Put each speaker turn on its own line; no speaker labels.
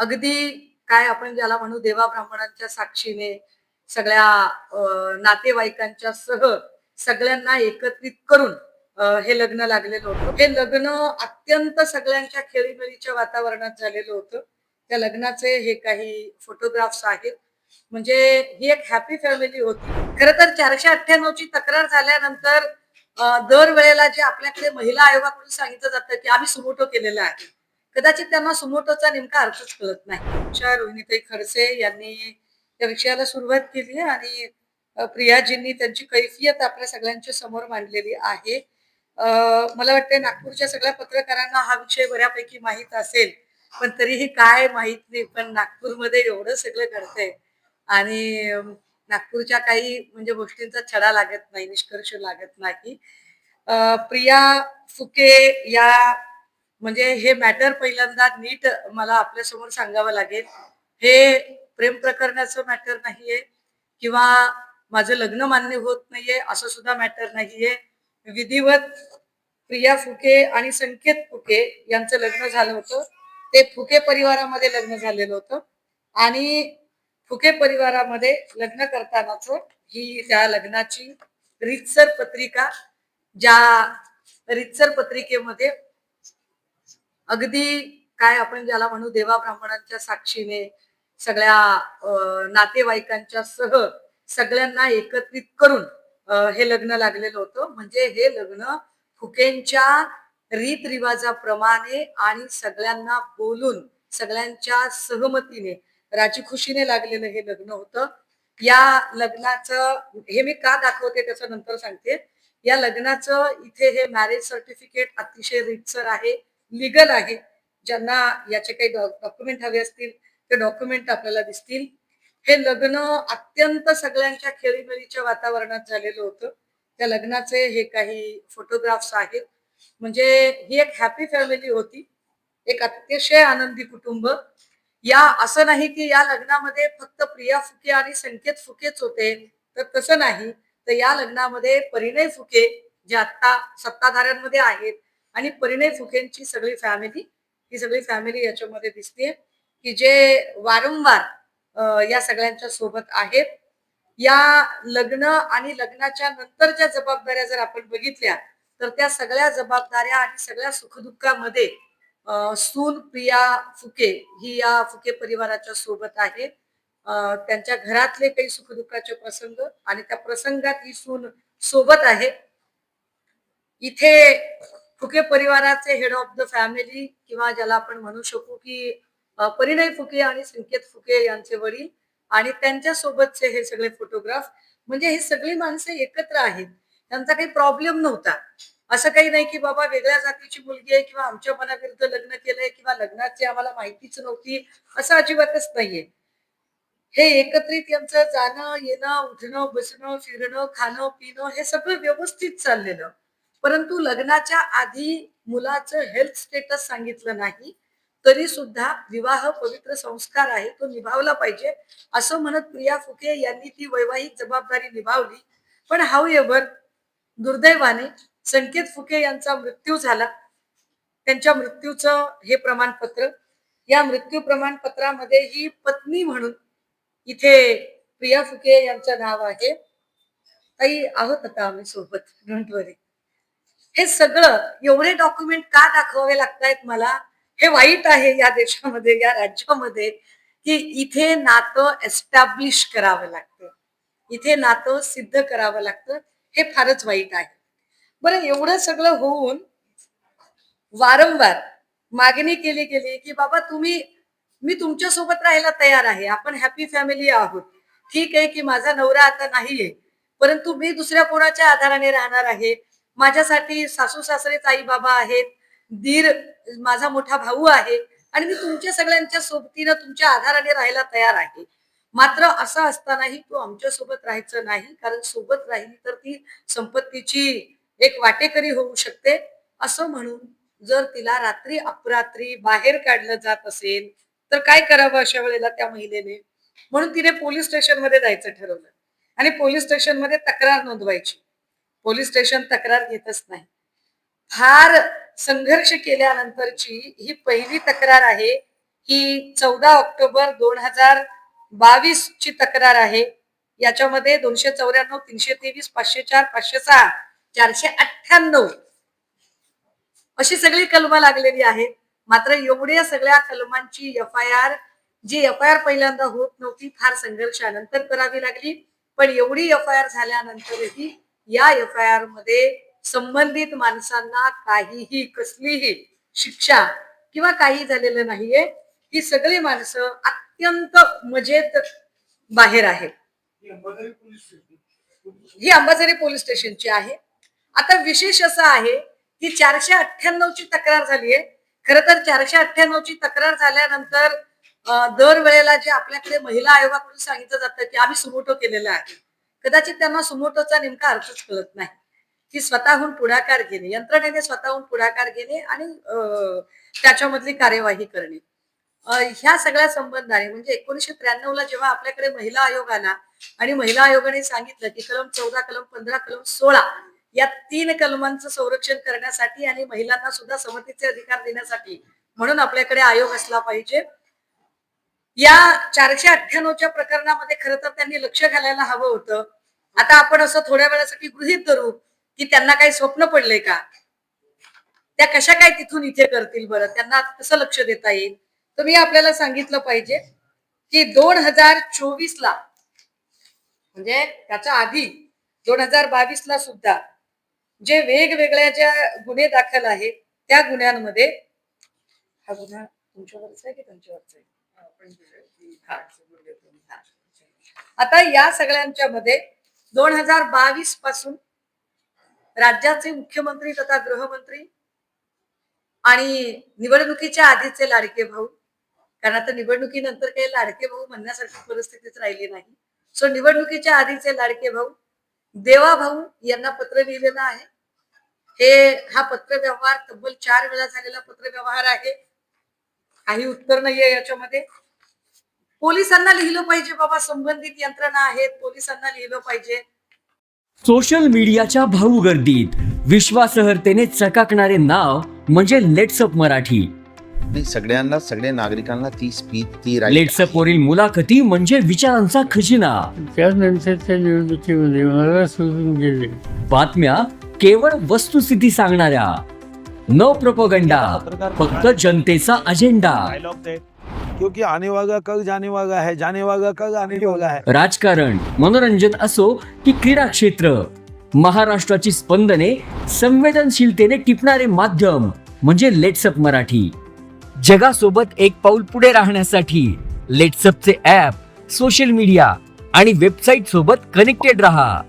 अगदी काय आपण ज्याला म्हणू देवा ब्राह्मणांच्या साक्षीने सगळ्या नातेवाईकांच्या सह सगळ्यांना एकत्रित करून हे लग्न लागलेलं होतं. हे लग्न अत्यंत सगळ्यांच्या खेळीमेळीच्या वातावरणात झालेलं होतं. त्या लग्नाचे हे काही फोटोग्राफ्स आहेत. म्हणजे ही एक हॅपी फॅमिली होती. खर तर चारशे अठ्ठ्याण्णव ची तक्रार झाल्यानंतर दर दरवेळेला जे आपल्याकडे महिला आयोगाकडून सांगितलं जातं की आम्ही सुमोटो केलेला आहे. कदाचित त्यांना सुमोटोचा नेमका अर्थच कळत नाही. अशा रोहिणीताई खडसे यांनी त्या विषयाला सुरुवात केली आहे आणि प्रियाजींनी त्यांची कैफियत आपल्या सगळ्यांच्या समोर मांडलेली आहे. मला वाटतं नागपूरच्या सगळ्या पत्रकारांना हा विषय बऱ्यापैकी माहीत असेल पण तरीही काय माहीत नाही पण नागपूरमध्ये एवढं सगळं घडतंय. आणि नागपूरच्या काही म्हणजे गोष्टींचा छडा लागत नाही निष्कर्ष लागत नाही. प्रिया फुके या म्हणजे हे मॅटर पहिल्यांदा नीट मला आपल्यासमोर सांगावं लागेल. हे प्रेम प्रकरणाचं मॅटर नाहीये किंवा माझं लग्न मान्य होत नाहीये असं सुद्धा मॅटर नाहीये. विधिवत प्रिया फुके आणि संकेत फुके यांचं लग्न झालं होतं. ते फुके परिवारामध्ये लग्न झालेलं होतं. आणि फुके परिवारामध्ये लग्न करतानाच ही त्या लग्नाची रीतसर पत्रिका ज्या रीतसर पत्रिकेमध्ये अगदी काय आपण ज्याला म्हणू देवा ब्राह्मणांच्या साक्षीने सगळ्या नातेवाईकांच्या सह सगळ्यांना एकत्रित करून हे लग्न लागलेलं होतं. म्हणजे हे लग्न फुकेंच्या रीतरिवाजाप्रमाणे आणि सगळ्यांना बोलून सगळ्यांच्या सहमतीने राजीखुशीने लागलेलं हे लग्न होतं. या लग्नाचं हे मी का दाखवते त्याचं नंतर सांगते. या लग्नाचं इथे हे मॅरेज सर्टिफिकेट अतिशय रितसर आहे. लिगल आहे. ज्यांना याचे काही डॉक्युमेंट हवे असतील ते डॉक्युमेंट आपल्याला दिसतील. हे लग्न अत्यंत सगळ्यांच्या खेळीमेळीच्या वातावरणात झालेलं होतं. त्या लग्नाचे हे काही फोटोग्राफ्स आहेत. म्हणजे ही एक हॅपी फॅमिली होती. एक अतिशय आनंदी कुटुंब. या असं नाही की या लग्नामध्ये फक्त प्रिया फुके आणि संकेत फुकेच होते. तर तसं नाही. तर या लग्नामध्ये परिणय फुके जे आता सत्ताधाऱ्यांमध्ये आहेत आणि परिणय फुकेंची सगळी फॅमिली ही सगळी फॅमिली याच्यामध्ये दिसते की जे वारंवार या सगळ्यांच्या सोबत आहेत. या लग्न आणि लग्नाच्या नंतरच्या जबाबदाऱ्या जर आपण बघितल्या तर त्या सगळ्या जबाबदाऱ्या आणि सगळ्या सुखदुःखामध्ये सून प्रिया फुके ही या फुके परिवाराच्या सोबत आहे. त्यांच्या घरातले काही सुखदुःखाचे प्रसंग आणि त्या प्रसंगात ही सून सोबत आहे. इथे फुके परिवाराचे हेड ऑफ द फॅमिली किंवा ज्याला आपण म्हणू शकू की परिणय फुके आणि संकेत फुके यांचे वडील आणि त्यांच्या सोबतचे हे सगळे फोटोग्राफ म्हणजे हे सगळी माणसं एकत्र आहेत. त्यांचा काही प्रॉब्लेम नव्हता. असं काही नाही की बाबा वेगळ्या जातीची मुलगी आहे किंवा आमच्या मनाविरुद्ध लग्न केलंय किंवा लग्नाची आम्हाला माहितीच नव्हती असं अजिबातच नाहीये. हे एकत्रित यांचं जाणं येणं उठणं बसणं फिरणं खाणं पिणं हे सगळं व्यवस्थित चाललेलं. परंतु लग्नाच्या आधी मुलाचं हेल्थ स्टेटस सांगितलं नाही तरी सुद्धा विवाह पवित्र संस्कार आहे तो निभावला पाहिजे. असं म्हणत प्रिया फुके यांनी ती वैवाहिक जबाबदारी निभावली. पण हाऊ एव्हर दुर्दैवाने संकेत फुके यांचा मृत्यू झाला. त्यांच्या मृत्यूचं हे प्रमाणपत्र या मृत्यू प्रमाणपत्रामध्ये ही पत्नी म्हणून इथे प्रिया फुके यांचं नाव आहे. ताई आहोत आता आम्ही सोबत. डोंट वरी हे सगळं एवढे डॉक्युमेंट का दाखवावे लागतायत मला? हे वाईट आहे या देशामध्ये या राज्यामध्ये की इथे नातं एस्टॅब्लिश करावं लागतं. इथे नातं सिद्ध करावं लागतं. हे फारच वाईट आहे. बरं एवढं सगळं होऊन वारंवार मागणी केली गेली की बाबा तुम्ही मी तुमच्यासोबत राहायला तयार आहे. आपण हॅपी फॅमिली आहोत. ठीक आहे की माझा नवरा आता नाहीये परंतु मी दुसऱ्या कोणाच्या आधाराने राहणार आहे? माझ्यासाठी सासू सासरेच आई बाबा आहेत दीर माझा मोठा भाऊ आहे आणि मी तुमच्या सगळ्यांच्या सोबतीनं तुमच्या आधाराने राहायला तयार आहे. मात्र असं असतानाही तू आमच्यासोबत राहायचं नाही कारण सोबत राहिली तर ती संपत्तीची एक वाटेकरी होऊ शकते. असं म्हणून जर तिला रात्री अपरात्री बाहेर काढलं जात असेल तर काय करावं अशा वेळेला त्या महिलेने? म्हणून तिने पोलीस स्टेशनमध्ये जायचं ठरवलं. आणि पोलीस स्टेशनमध्ये तक्रार नोंदवायची. पोलीस स्टेशन तक्रार घेतच नाही. फार संघर्ष केल्यानंतरची ही पहिली तक्रार आहे ही चौदा ऑक्टोबर दोन हजार बावीस ची तक्रार आहे. याच्यामध्ये दोनशे चौऱ्याण्णव तीनशे तेवीस पाचशे चार पाचशे सहा चारशे अठ्ठ्याण्णव अशी सगळी कलम लागलेली आहेत. मात्र एवढ्या सगळ्या कलमांची एफ आय आर जी एफ आय आर पहिल्यांदा होत नव्हती फार संघर्षानंतर करावी लागली. पण एवढी एफ आय आर झाल्यानंतरही या एफ आय आरमध्ये संबंधित माणसांना काहीही कसलीही शिक्षा किंवा काही झालेलं नाहीये. ही सगळी माणसं अत्यंत मजेत बाहेर आहेत. ही अंबाझरी पोलीस स्टेशनची आहे. आता विशेष असं आहे की चारशे अठ्ठ्याण्णव ची तक्रार झालीये. खर तर चारशे अठ्ठ्याण्णव ची तक्रार झाल्यानंतर दर वेळेला जे आपल्याकडे महिला आयोगाकडून सांगितलं जातं की आम्ही सुमोटो केलेला आहे. कदाचित त्यांना सुमोटोचा नेमका अर्थच कळत नाही. की स्वतःहून पुढाकार घेणे यंत्रणेने स्वतःहून पुढाकार घेणे आणि अं, त्याच्यामधली कार्यवाही करणे. ह्या सगळ्या संबंधाने म्हणजे एकोणीशे त्र्याण्णव ला जेव्हा आपल्याकडे महिला आयोग आला आणि महिला आयोगाने सांगितलं की कलम चौदा कलम पंधरा कलम सोळा या तीन कलमांचं संरक्षण करण्यासाठी आणि महिलांना सुद्धा समतेचे अधिकार देण्यासाठी म्हणून आपल्याकडे आयोग असला पाहिजे. या चारशे अठ्ठ्याण्णवच्या प्रकरणामध्ये खरं तर त्यांनी लक्ष घालायला हवं होतं. आता आपण असं थोड्या वेळासाठी गृहित धरू की त्यांना काही स्वप्न पडले का? त्या कशा काय तिथून इथे करतील बरं? त्यांना कसं लक्ष देता येईल? तर मी आपल्याला सांगितलं पाहिजे की दोन हजार चोवीस ला म्हणजे त्याच्या आधी दोन हजार बावीस ला सुद्धा जे वेगवेगळ्या ज्या गुन्हे दाखल आहेत त्या गुन्ह्यांमध्ये हा गुन्हा तुमच्यावरच आहे की त्यांच्यावरचा आहे? आता या सगळ्यांच्या मध्ये दोन हजार बावीसपासून राज्याचे मुख्यमंत्री तथा गृहमंत्री आणि निवडणुकीच्या आधीचे लाडके भाऊ कारण आता निवडणुकीनंतर काही लाडके भाऊ म्हणण्यासारखी परिस्थितीच राहिली नाही. सो निवडणुकीच्या आधीचे लाडके भाऊ देवा भाऊ यांना पत्र लिहिलेलं आहे. हे हा पत्र व्यवहार तब्बल चार वेळा झालेला पत्र व्यवहार आहे. काही उत्तर नाहीये याच्यामध्ये. पोलिसांना लिहिलं पाहिजे बाबा संबंधित यंत्रणा आहेत पोलिसांना लिहिलं पाहिजे.
सोशल मीडियाच्या भाऊ गर्दीत विश्वासार्हतेने चकाकणारे नाव म्हणजे लेट्सअप मराठी.
नाही सगळ्यांना सगळ्या नागरिकांना ती स्पीच ती
लेट्सअप वरील मुलाखती म्हणजे विचारांचा खजिना.
त्यानंतरच्या निवडणुकीमध्ये मला सोडून गेले.
बातम्या केवळ वस्तुस्थिती सांगणाऱ्या. न प्रोपोगंडा फक्त जनतेचा अजेंडा
क्योंकि आने वाला कल जाने वाला है जाने वाला कल आने वाला है।
राजकारण मनोरंजन असो की क्रीडा क्षेत्र. महाराष्ट्राची स्पंदने संवेदनशीलतेने टिपणारे माध्यम म्हणजे लेट्सअप मराठी. जगासोबत एक पाऊल पुढे राहण्यासाठी लेट्सअपचे ॲप सोशल मीडिया आणि वेबसाईट सोबत कनेक्टेड रहा.